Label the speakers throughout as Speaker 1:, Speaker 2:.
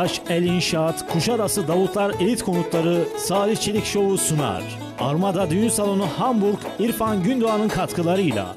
Speaker 1: Taş El İnşaat, Kuşadası Davutlar Elit Konutları Salih Çelik Show'u sunar. Armada Düğün Salonu Hamburg, İrfan Gündoğan'ın katkılarıyla.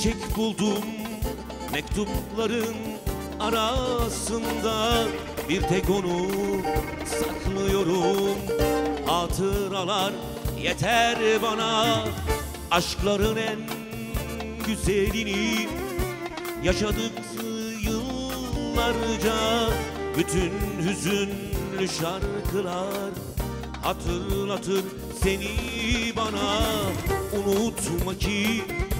Speaker 2: çiçek buldum Mektupların arasında. Bir tek onu saklıyorum. Hatıralar yeter bana. Aşkların en güzelini Yaşadık yıllarca. Bütün hüzünlü şarkılar Hatırlatır seni bana. Unutma ki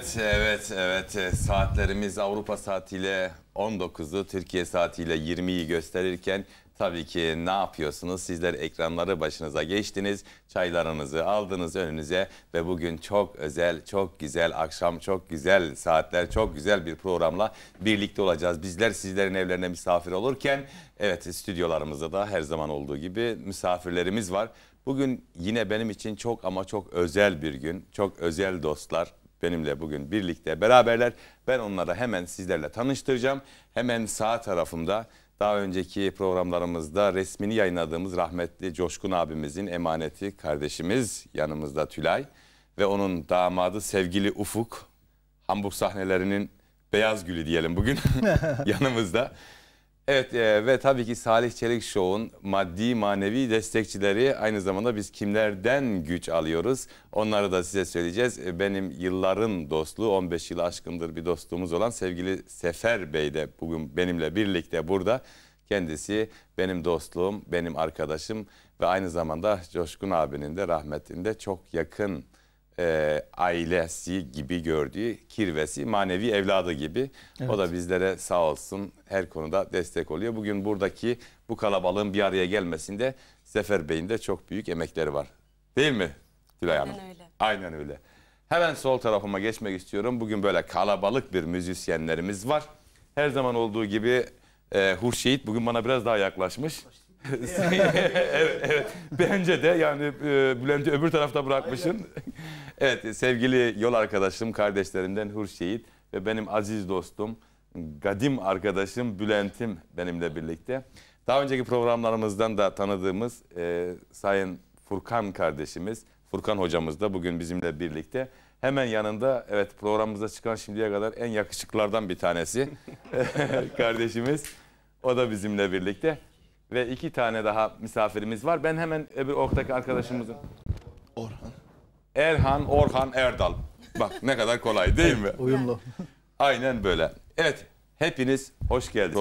Speaker 3: Evet, evet, evet. Saatlerimiz Avrupa saatiyle 19'u, Türkiye saatiyle 20'yi gösterirken tabii ki ne yapıyorsunuz? Sizler ekranları başınıza geçtiniz, çaylarınızı aldınız önünüze ve bugün çok özel, çok güzel, akşam çok güzel saatler, çok güzel bir programla birlikte olacağız. Bizler sizlerin evlerine misafir olurken, evet stüdyolarımızda da her zaman olduğu gibi misafirlerimiz var. Bugün yine benim için çok ama çok özel bir gün. Çok özel dostlar benimle bugün birlikte beraberler. Ben onları hemen sizlerle tanıştıracağım. Hemen sağ tarafımda daha önceki programlarımızda resmini yayınladığımız rahmetli Coşkun abimizin emaneti kardeşimiz yanımızda Tülay ve onun damadı sevgili Ufuk. Hamburg sahnelerinin beyaz gülü diyelim bugün yanımızda. Evet e, ve tabii ki Salih Çelik Show'un maddi manevi destekçileri aynı zamanda biz kimlerden güç alıyoruz onları da size söyleyeceğiz. E, Benim yılların dostluğu 15 yıl aşkındır bir dostluğumuz olan sevgili Sefer Bey de bugün benimle birlikte burada. Kendisi benim dostluğum, benim arkadaşım ve aynı zamanda Coşkun abinin de rahmetinde çok yakın e, ailesi gibi gördüğü kirvesi, manevi evladı gibi. O da bizlere sağ olsun her konuda destek oluyor. Bugün buradaki bu kalabalığın bir araya gelmesinde Sefer Bey'in de çok büyük emekleri var. Değil mi Tülay Hanım?
Speaker 4: Aynen öyle.
Speaker 3: Aynen öyle. Hemen sol tarafıma geçmek istiyorum. Bugün böyle kalabalık bir müzisyenlerimiz var. Her zaman olduğu gibi e, Hurşehit bugün bana biraz daha yaklaşmış. evet, evet. Bence de yani e, Bülent'i öbür tarafta bırakmışsın. evet sevgili yol arkadaşım, kardeşlerimden Hurşehit ve benim aziz dostum, kadim arkadaşım Bülent'im benimle birlikte. Daha önceki programlarımızdan da tanıdığımız e, Sayın Furkan kardeşimiz, Furkan hocamız da bugün bizimle birlikte. Hemen yanında evet programımıza çıkan şimdiye kadar en yakışıklılardan bir tanesi kardeşimiz. O da bizimle birlikte. Ve iki tane daha misafirimiz var. Ben hemen öbür ortadaki arkadaşımızın... Orhan. Erhan, Orhan, Erdal. Bak ne kadar kolay değil mi?
Speaker 5: Uyumlu.
Speaker 3: Aynen böyle. Evet, hepiniz hoş geldiniz.